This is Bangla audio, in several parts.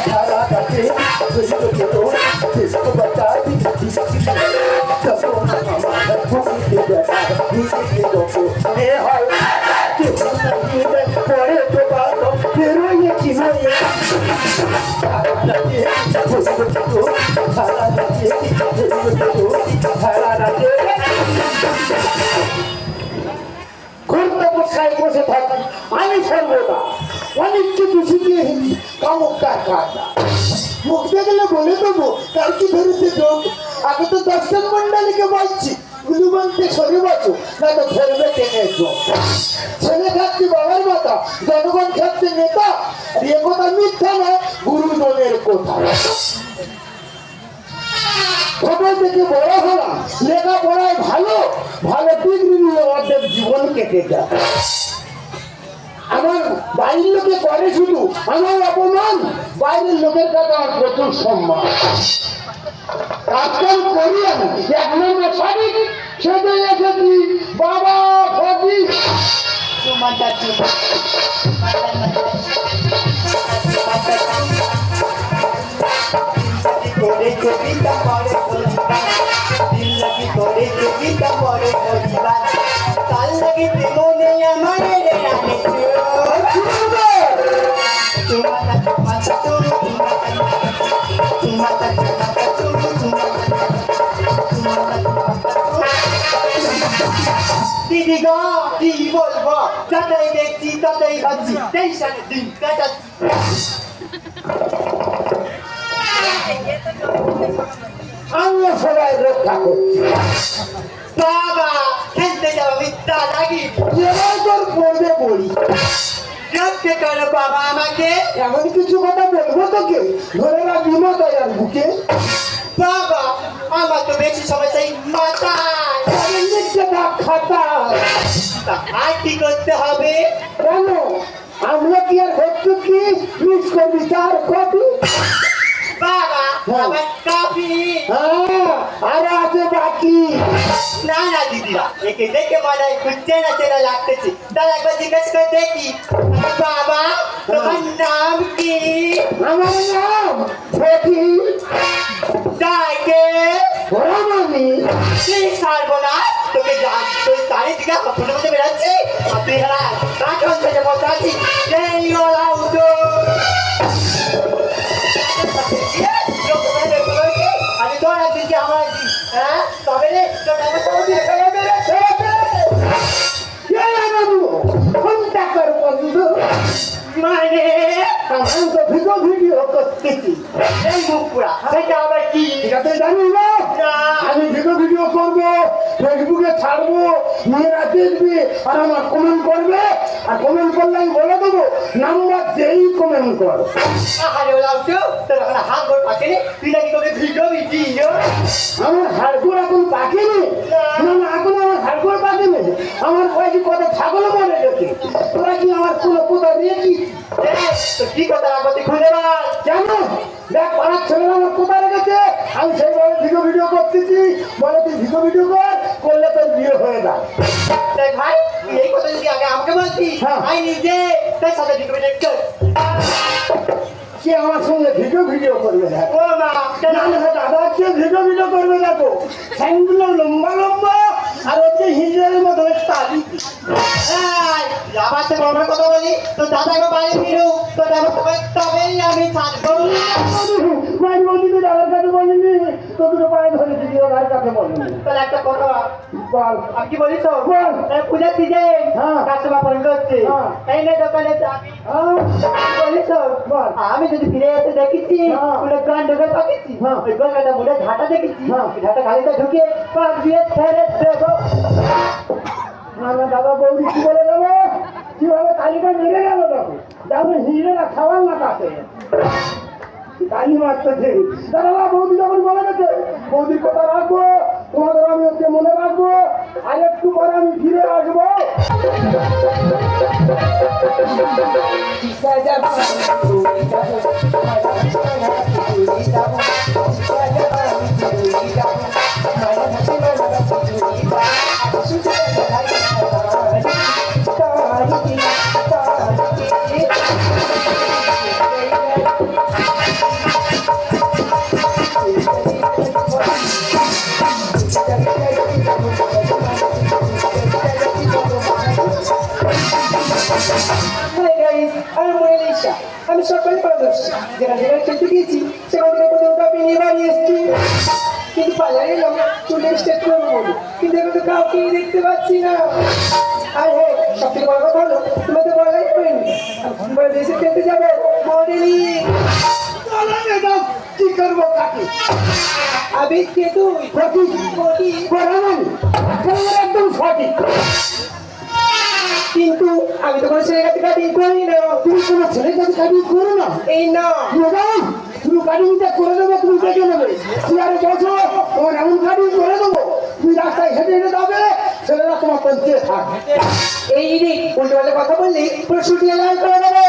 সারা রাতে হইল যেত আমি সর্বদা। অনেক কিছু শিখিয়ে কামক তার মুখ দেখলে বলে দেবো কার কি ধরেছে যোগ আগে তো দর্শন মন্ডলীকে বলছি লেখাপড়ায় ভালো ভালো ডিগ্রি নিয়ে অর্ধেক জীবন কেটে যায়। আমার বাড়ির লোকে করে শুধু, আমার অপমান। বাইরের লোকের কাছে আমার প্রচুর সম্মান। কাজকাল করি আমি এক নম্বর সঠিক সেটা এসেছি। বাবা কবিতা দিদি গো কি বলব যতই দেখছি ততই ভাবছি টেনশনে দিন কাটাচ্ছি আমরা সবাই রক্ষা করছি বাবা খেলতে যাব মিথ্যা এবার তোর পড়বে বলি রক্ষে বাবা আমাকে এমন কিছু কথা বলব তোকে ধরে না বিমত আর বুকে বাবা আমার তো বেশি সময় সেই থাক খাতা। আর কি করতে হবে? কেন? আমরা কি আর হচ্ছে কি? মিস করবি চার কপি বাবা হ্যাঁ। আমার কফি। হ্যাঁ আর আছে বাকি। না না দিদিরা একে দেখে মনে হয় চেনা চেনা লাগতেছে। তার একবার জিজ্ঞেস করে দেখি। বাবা তোমার নাম কি? আমার নাম ডাকে রামানি তুই ছাড়বো না তোকে যা- তুই চারিদিকে ফোনের মধ্যে বেড়াচ্ছি আর তুই হেরা কাঠন থেকে বসে আছিস? এই ওরা উঠো আমি তোর একদিন হ্যাঁ? বন্ধু। মানে আমার তো ভিডিও ভিডিও করতেছি এই মুখ পুরা সেটা আবার কি? এটা তো জানি না। না। আমি ভিডিও ভিডিও করব ফেসবুকে ছাড়বো মেয়েরা দেখবে আর আমার কমেন্ট করবে। আর কমেন্ট করলে আমি বলে দেবো নাম্বার যেই কমেন্ট কর। তোর এখন হাত গোড় পাকে তুই নাকি তোকে ভিডিও ভিডিও আমার হাড়গুড় এখন পাকেনি? না। না এখন আমার হাড়গুড় পাকেনি। আমার কয়েকটি কথা ছাগল মরে গেছে? তোরা কি আমার কোনো কোথা দিয়েছিস তো কি কথা রাখতে খুঁজে বার। কেন দেখ পাড়ার ছেলেরা আমার কোথায় রেখেছে? আমি সেইভাবে ভিডিও ভিডিও করতেছি। বলে তুই ভিডিও ভিডিও কর করলে তোর বিয়ে হয়ে যায় দেখ ভাই এই কথা যদি আগে আমাকে বলতিস হ্যাঁ। আমি নিজে তার সাথে ভিডিও ভিডিও কর আমার সঙ্গে ভিডিও ভিডিও করবে দেখ। ও না না দাদা কে ভিডিও ভিডিও করবে দেখো। স্যাংগুলো লম্বা লম্বা আর হচ্ছে হিজড়ের মতো। আবার তো বড় কথা বলি তো বাড়ি ফিরু তো দাদা তবেই আমি ছাড়বো মাঝে মধ্যে তো দাদার কাছে বলিনি তো দুটো পায়ে ধরে দিদি ওর কাছে বলিনি তাহলে একটা কথা বল আমি কি বলিস তো বল। সিজন হ্যাঁ। কাস্টমার ফোন করছে হ্যাঁ। এই নে দোকানে চাবি বলিস বল। আমি যদি ফিরে এসে দেখেছি হ্যাঁ। ফুলের গান ঢুকে পাকিছি হ্যাঁ। ওই গানটা মুড়ে ঝাঁটা দেখেছি হ্যাঁ। ঝাঁটা গাড়িতে ঢুকে পাঁচ দিয়ে ছেড়ে দেবো না দাদা বৌদি বলে যাব কীভাবে তালিকা মেরে গেল দেখো। যাবে হিজড়েরা খাওয়ার না তাতে। কালি মারতেছে দাদা বৌদি কথা রাখব? তোমাদের আমি হচ্ছে মনে রাখব। আর একটু পরে আমি ফিরে আসব। যাব গিয়েছি সেখান থেকে প্রথম কাপে নিয়ে এসেছি। কিন্তু এলাম চুলের স্টেট বলে কিন্তু এখন তো কাউকে দেখতে পাচ্ছি না। আর হ্যাঁ সব থেকে বড় কথা হলো তোমাদের বলাই করিনি এবার দেশে খেলতে যাব? মডেলিং কি করব কাকে? আবে কে তুই? সঠিক। কোটি বরাবর একেবারে একদম সঠিক। কিন্তু আমি তো কোনো ছেলের কাছে কাটিং করি না। তুমি কোনো ছেলের কাছে কাটিং করো না। এই না। কাটিংটা করে দেবে, তুমি দেখে নেবে। চেয়ারে বসো, তোমার এমন কাটিং করে দেবো, তুমি রাস্তায় হেঁটে হেঁটে যাবে, ছেলেরা তোমার পঞ্চে থাকবে এই রে, উল্টো পাল্টা কথা বললে, পুরো ছুটিয়ে লাল করে দেবে।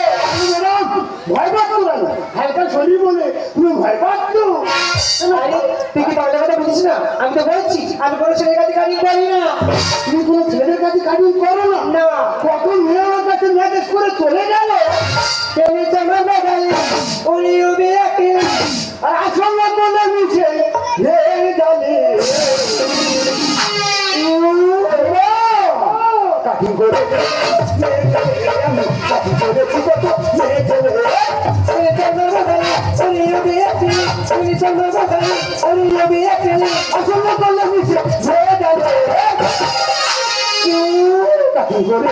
ম্যাডাম ভয় পাচ্ছ কেন? হালকা শরীর বলে তুমি ভয় পাচ্ছ? আরে তুই কি পাল্টা কথা বুঝিস না? আমি তো বলছি, আমি কোনো ছেলের কাছে কাটিং করি না। তুমি কোনো ছেলের কাছে কাটিং করো না। না। কত মেয়ে আমার কাছে ম্যানেজ করে চলে গেল? তেলে জামা বাগালে। ওরে বলে নিচে হে জানে কাটিং করে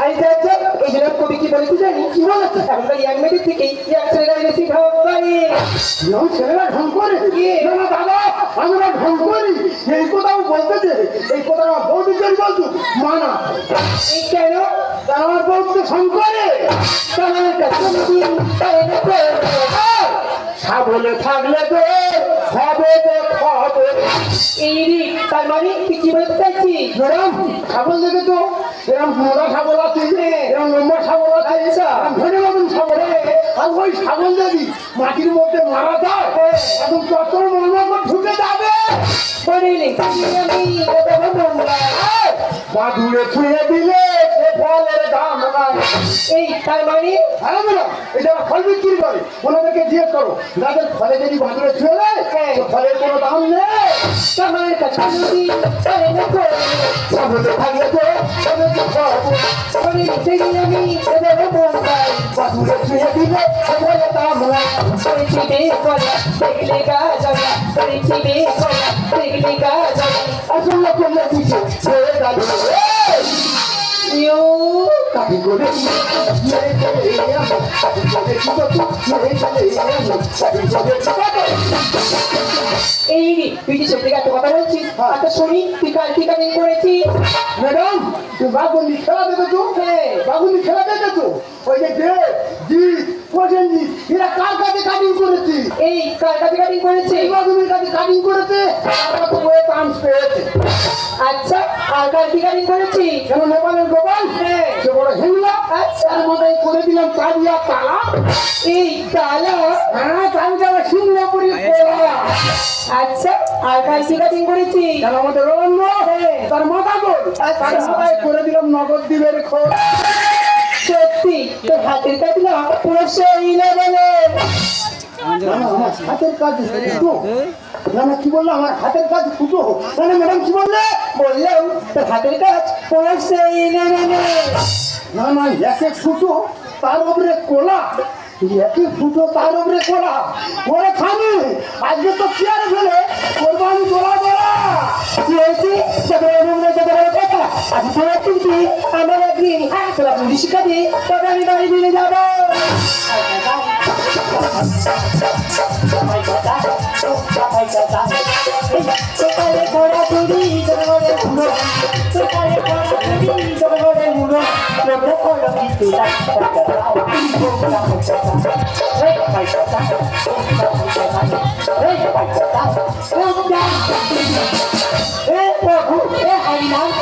আরে দেখ এই জন্য কবি কি বলেছে জানি? কি বলেছে? এখনকার ইয়াং মেয়েদের থেকে ইয়াং ছেলেরা বেশি ভাব করে। ইয়ং ছেলেরা ঢং করে? না না দাদা আমরা ঢং করি। এই কথাও বলতে যে এই কথা আমার দিকেই বলতো মানা এই কেন? তার আমার তো ঢং করে। কামার কাছে দিন তাই না করে সাবলে থাকলে তো হবে তো খবর এই রে তার মানে তুই কি বলতে চাইছিস ম্যাডাম ছাগল দেখে তো। এরকম মোটা ছাগল আছে এরকম লম্বা ছাগল আছে আচ্ছা। এরকম ধরে মতন ছাগল। আর ওই ছাগল যদি মাটির মধ্যে মারা যায় এখন চত্বর মনে ঢুকে যাবে? বলিনি আমি বা দূরে ছুঁয়ে দিলে। ফলের দাম নাই এই তার মানে আরে ম্যাডাম এটা ওরা ফল বিক্রি করে। ওনাদেরকে জিজ্ঞেস করো যাদের ফলে যদি বাদুরে ছুঁয়ে দেয় তো ফলের কোনো দাম নেই? কামার কাছে দিন তাই না করে সামনে থাকলে তো ওদেরকে খাওয়াবো বলিনি সেই আমি এটা বলব বাদুরে ছুঁয়ে দিলে ফলের দাম নাই পরিচিতি করা দেখলে গা যাবে পরিচিতি করা দেখলে গা যাবে আসলে করলে দিচ্ছে ছেড়ে যাবে কাটি করে মেরে চলে এলাম কাটি করে কি করতো মেরে চলে এলাম কাটি করে? এই তুই যে সত্যি এত কথা বলছিস আচ্ছা শুনি তুই কাল কি কাটিং করেছিস? ম্যাডাম বাগুনি খেলা দেখেছ? হ্যাঁ। বাগুনি খেলা দেখেছ? ওই যে দে জি প্রসেনজি এরা কার কাছে কাটিং করেছে? এই কার কাছে কাটিং করেছে? এই বাগুনির কাছে কাটিং করেছে? আমরা তো বয়ে চান্স পেয়েছে। আচ্ছা আর কার কি কাটিং করেছিস? কেন নেপালের গোপাল হ্যাঁ। সে বড় হিংলা তার মধ্যে করে দিলাম কালিয়া তালা এই তালা হ্যাঁ সিংহাপুরি আচ্ছা আর কার কি কাটিং করেছিস কেন আমাদের রবন্ধ তার মাথা গোল। তার মাথায় করে দিলাম নগদ দ্বীপের খোল। সত্যি তোর হাতের কাজ না পুরো সেই হাতের কাজ ফুটো। না না কি বলল? আমার হাতের কাজ ফুটো। না না ম্যাডাম কি বললে? তোর হাতের কাজ পুরো সেই লেভেলে না না। একে ফুটো তার উপরে কোলা। একে ফুটো তার উপরে কোলা। ওরে খানি আজকে তো চেয়ারে ফেলে করব আমি গোলা গোলা কি হয়েছে আজ তোরা কিন্তু আমার একদিন তোরা পুলিশ দিয়ে তবে আমি বাড়ি ফিরে যাব সকালে ঘোড়া চুরি জনগণের ঘুরো সকালে ঘোড়া চুরি জনগণের ঘুরো লোকে করো কিন্তু এ প্রভু এ হরিনাম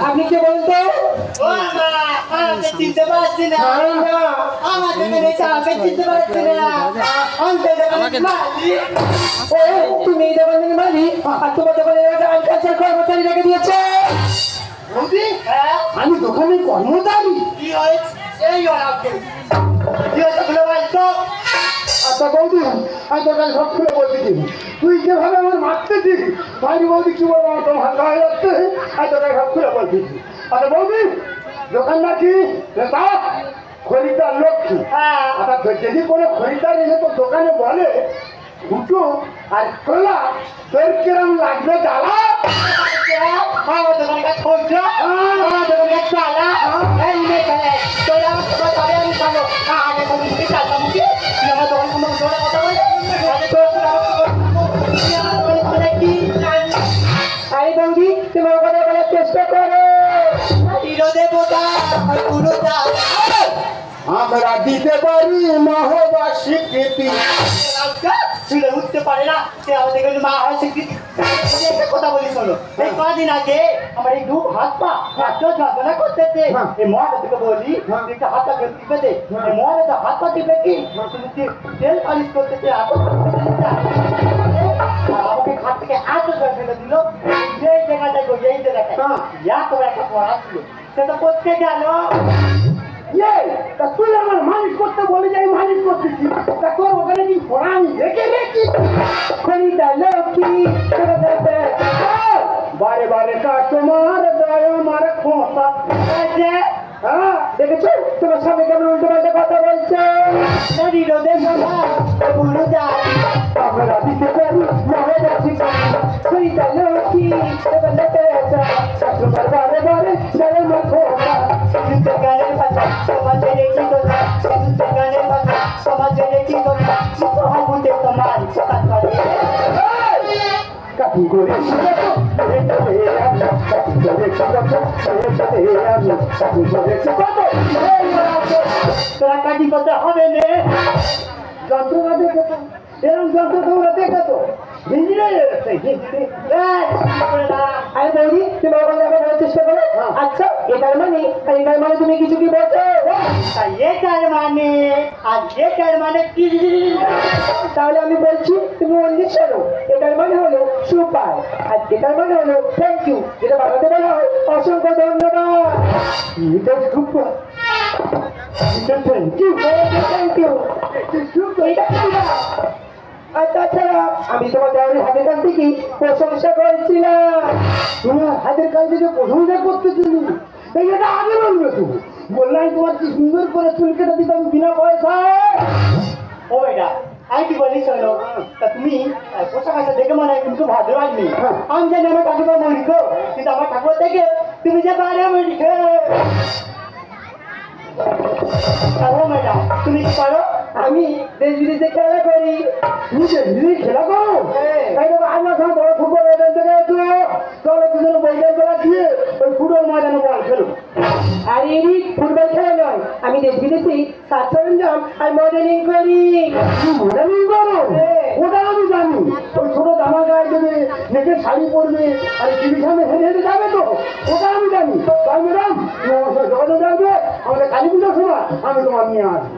আপনি কে বলুন তো ও মা আমাকে চিনতে পারছি না আমাকে চিনতে পারছি না তুমি দোকানের মালিক আর তোমার দোকানের কর্মচারী রেখে দিয়েছে আমি দোকানের কর্মচারী। কি হয়েছে? এই আচ্ছা বৌদি আমি তোর কাছে সব খুলে বলতে তুই যেভাবে আমার মারতেছিস ভাই বৌদি কি বলব আমার তোমার হালকা হয়ে যাচ্ছে। আমি তোর কাছে সব খুলে বলতেছি আরে আচ্ছা বৌদি দোকানদার কি তা খরিদ্দার লক্ষ্মী। হ্যাঁ। আচ্ছা যদি কোনো খরিদ্দার এসে তোর দোকানে বলে ফুটো আর খোলা। তোর কিরম লাগবে জ্বালা? আমার দোকানটা খোঁজ আমার দোকানটা চালা এই মেয়ে চলে তোরা আমার তোমার তবে আমি খাব আগে কোনো মুখে চালতা মুখে। তুই আমার দোকান সম্বন্ধে জোরে কথা বল আগে তোর তোর আমার দোকান কি আরে বৌদি তোমার কথা বলার চেষ্টা করো। পুরো আমরা দিতে পারি মহবা স্বীকৃতি চুলে উঠতে পারে না সে আমাদের কাছে মা হয় স্বীকৃতি একটা কথা বলি শোনো এই কদিন আগে আমার এই দু হাত পা এত যন্ত্রণা করতেছে। হ্যাঁ। এই মহাটা থেকে বলি হ্যাঁ। একটা হাত পা টিপে দে। হ্যাঁ। এই মহাটা তো হাত পা টিপে কি? তেল পালিশ করতেছে এত আমাকে ঘাট থেকে এত ফেলে দিল। এই জায়গাটায় এই জায়গাটায়। হ্যাঁ। ইয়া তোমার একটা পড়া ছিল। সেটা করতে গেল। ইয়ে তা তুই আমার মালিশ করতে বলে যাই মালিশ করতেছি তা তোর ওখানে কি আমি রেখে রেখি খরিদ্দার লক্ষ্মী বারে বারে কাস্টমার দয়, আমার খোঁসা এই যে হ্যাঁ দেখেছ? তোমার সামনে কেমন উল্টো পাল্টা কথা বলছে? কাটি করে তোরা কাটি করতে হবে নে যন্ত্রণা দেখে এরকম যন্ত্র তোমরা দেখে তো আরে বৌদি তুমি আমার কথা বলার চেষ্টা করো তাহলে আমি বলছি তুমি অন্য শোনো এটার মানে হলো সুপার আর এটার মানে হলো থ্যাংক ইউ যেটা বাংলাতে বলা হয় অসংখ্য ধন্যবাদ এটা সুপার এটা থ্যাংক ইউ থ্যাংক ইউ এটা না? আর তাছাড়া আমি তোমার দেওয়ারের হাতের কাছ থেকে প্রশংসা করেছিলাম। তোমার হাতের কাজ থেকে প্রশংসা করতেছিলি। এই এটা আগে বলবে তুমি। বললাম তোমার কি সুন্দর করে চুল কেটে দিতাম বিনা পয়সায়? ও বেটা আমি কি বলি শোনো তা তুমি পোশাক আশাক দেখে মনে হয় কিন্তু ভাদ্র আসবি। আমি জানি আমার ঠাকুর মরিক কিন্তু আমার ঠাকুর থেকে তুমি যে পারে মরিক ও ম্যাডাম তুমি কি করো আমি দেশ বিদেশে খেলা করি। নিজে নিজে খেলা করো? হ্যাঁ। তাই তো আমরা সব বড় ফুটবল থেকে এসো চলো দুজনে বৈজ্ঞান বেলা দিয়ে ওই ফুটবল ময়দানে বল খেলো। আর এরই ফুটবল খেলা নয় আমি দেশ বিদেশে সরঞ্জাম আর মডেলিং করি। মডেলিং করো? হ্যাঁ। ওটা আমি জানি? জামা গায়ে দেবে নেটে শাড়ি পরবে আর টিভির সামনে হেঁটে হেঁটে যাবে তো ওটা আমি জানি। তাই ম্যাডাম তুমি আমার সাথে যোগাযোগ রাখবে আমাদের কালী পুজোর সময় আমি তোমার নিয়ে আসব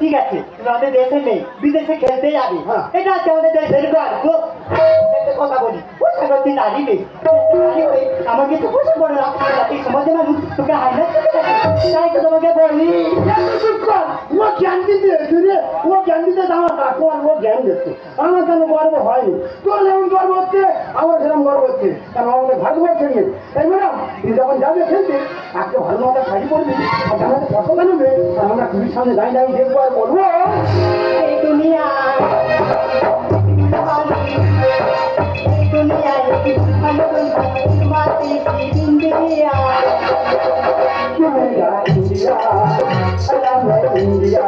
ঠিক আছে আমাদের দেশে নেই বিদেশে খেলতে যাবে। হ্যাঁ। এটা হচ্ছে আমাদের দেশের গর্ব। কথা বলি পোশাক হচ্ছে নারী নেই। আমাকে তো পোশাক করে না এই সমাজে মানুষ তোকে হাইনা তাই তো তোমাকে বলি। চুপ কর। ও জ্ঞান দিতে ও জ্ঞান দিতে আমার কাকু আর ও জ্ঞান দিচ্ছে। আমার কেন গর্ব হয়নি। তোর যেমন গর্ব হচ্ছে আমার সেরকম গর্ব হচ্ছে। কারণ আমাদের ভারতবর্ষে নিয়ে তাই ম্যাডাম তুই যখন যাবে খেলতে একটা ভালো মতো শাড়ি পরবি আর আমাদের পতাকা নেবে আর আমরা টিভির সামনে দাঁড়িয়ে দাঁড়িয়ে দেখব আর বলব। দুনিয়া কি